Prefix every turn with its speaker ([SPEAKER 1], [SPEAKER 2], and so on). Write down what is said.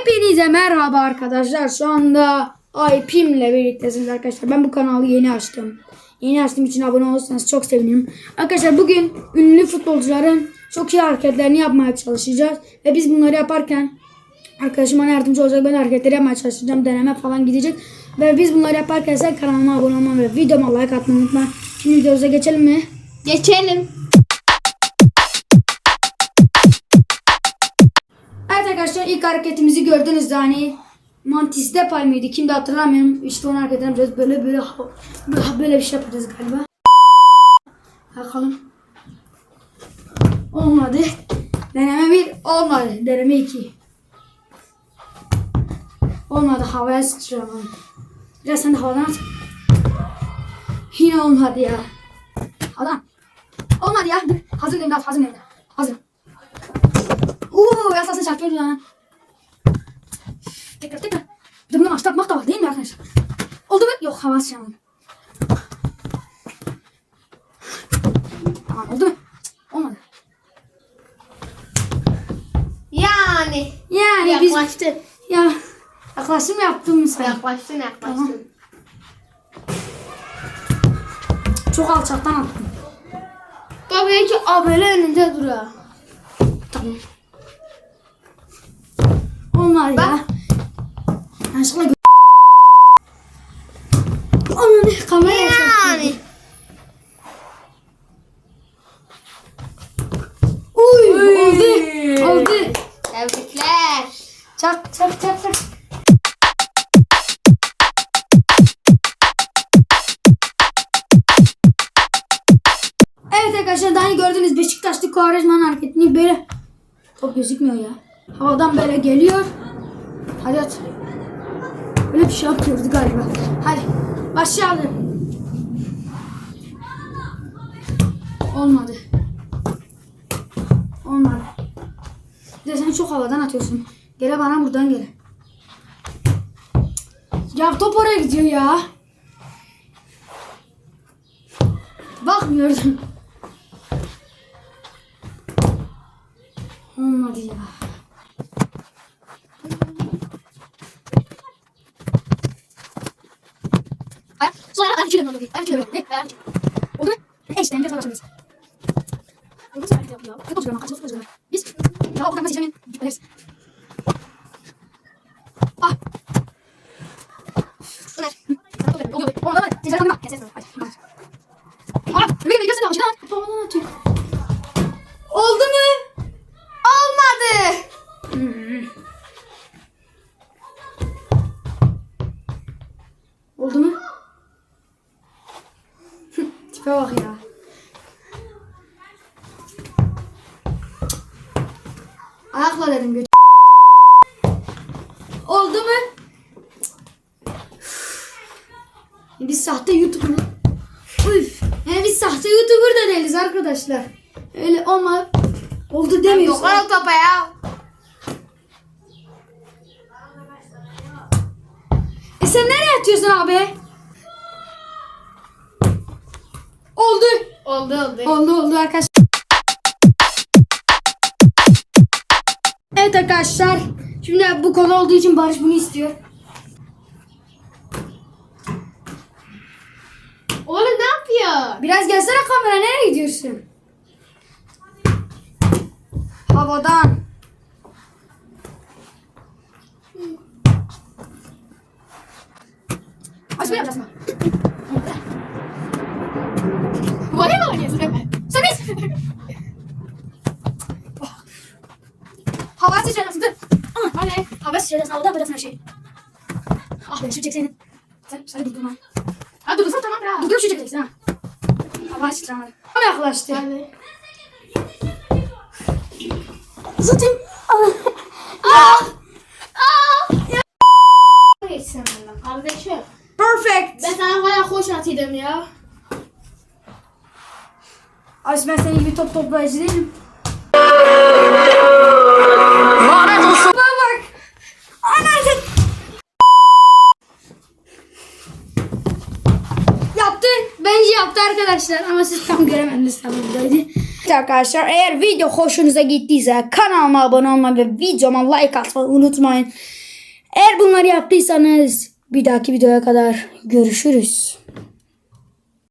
[SPEAKER 1] Hepinize merhaba arkadaşlar. Şu anda Alpim'le birliktesiniz arkadaşlar. Ben bu kanalı yeni açtım. Yeni açtığım için abone olursanız çok sevinirim. Arkadaşlar bugün ünlü futbolcuların çok iyi hareketlerini yapmaya çalışacağız. Ve biz bunları yaparken arkadaşım bana yardımcı olacak. Ben hareketleri yapmaya çalışacağım. Deneme falan gidecek. Ve biz bunları yaparken sen kanalıma abone olmayı ve videoma like atmayı unutma. Şimdi videomuza geçelim mi?
[SPEAKER 2] Geçelim.
[SPEAKER 1] Arkadaşlar ilk hareketimizi gördünüz de hani Mantis Depay mıydı? Kimde hatırlamıyorum. İşte onun hareketini yapacağız. Böyle böyle böyle, bir şey yapacağız galiba. Bakalım. Olmadı. Deneme bir olmadı. Deneme iki. Olmadı. Havaya sıçramadı. Biraz sen de havadan at. Yine olmadı ya. Havadan. Olmadı ya. Hazır değilim daha. Hazır değilim daha. Hazır. Uuu yasası çarpıyor ya. Tekrar tekrar. Bir de bunu maç takmak da var değil mi arkadaşlar? Oldu mu? Yok hava sıçramadım. Tamam oldu mu? Olmadı.
[SPEAKER 2] Yani.
[SPEAKER 1] Yani biz
[SPEAKER 2] Yaklaştın.
[SPEAKER 1] ya yaklaşım yaptım sen.
[SPEAKER 2] Yaklaştın yaklaştın.
[SPEAKER 1] Çok alçaktan attım.
[SPEAKER 2] Tabii ki abone önünde duruyor.
[SPEAKER 1] Tamam. Olmadı ya. Yanlışlıkla gö- Ananı kameraya
[SPEAKER 2] Yani.
[SPEAKER 1] Uy, oldu. Oldu.
[SPEAKER 2] Tebrikler.
[SPEAKER 1] Çak çak çak çak. Evet arkadaşlar daha önce gördüğünüz Beşiktaşlı Quaresma'nın hareketini böyle top gözükmüyor ya. Havadan böyle geliyor. Hadi at. Böyle bir şey yapıyordu galiba. Hadi başlayalım. Olmadı. Olmadı. Bir de sen çok havadan atıyorsun. Gele bana buradan gele. Ya top oraya gidiyor ya. Bakmıyorum. Olmadı ya. Sonra ben şöyle oldu. Ben öyle gibi görsene başına. Havadan atıyor. Oldu mu? Tipe bak ya. Ayakla dedim göç. Oldu mu? Biz sahte YouTuber. Üf. Yani biz sahte YouTuber da değiliz arkadaşlar. Öyle olma. Oldu demiyorsun.
[SPEAKER 2] Dokar o topa ya.
[SPEAKER 1] E sen nereye atıyorsun abi? Oldu.
[SPEAKER 2] Oldu oldu.
[SPEAKER 1] Oldu oldu arkadaşlar. Evet arkadaşlar. Şimdi bu konu olduğu için Barış bunu istiyor.
[SPEAKER 2] Oğlum ne yapıyor?
[SPEAKER 1] Biraz gelsene kamera nereye gidiyorsun? Havadan. Açma yapacağız Sıçrayacaksın havada yapacaksın her şeyi. Ah ben şu çekseydin. Sen, sen durdurma.
[SPEAKER 2] Ha durursan tamam ya.
[SPEAKER 1] Dur dur şu çekeceksin ha. Havaya sıçramadı. Ama yaklaştı.
[SPEAKER 2] Hadi.
[SPEAKER 1] Zaten.
[SPEAKER 2] Ah! Ah! Geçsin benden kardeşim.
[SPEAKER 1] Perfect.
[SPEAKER 2] Ben sana bayağı hoş atıyordum ya.
[SPEAKER 1] Aç ben senin gibi top toplayıcı değilim. Yaptı arkadaşlar. Ama siz tam göremediniz tabii buradaydı. Arkadaşlar eğer video hoşunuza gittiyse kanalıma abone olmayı ve videoma like atmayı unutmayın. Eğer bunları yaptıysanız bir dahaki videoya kadar görüşürüz.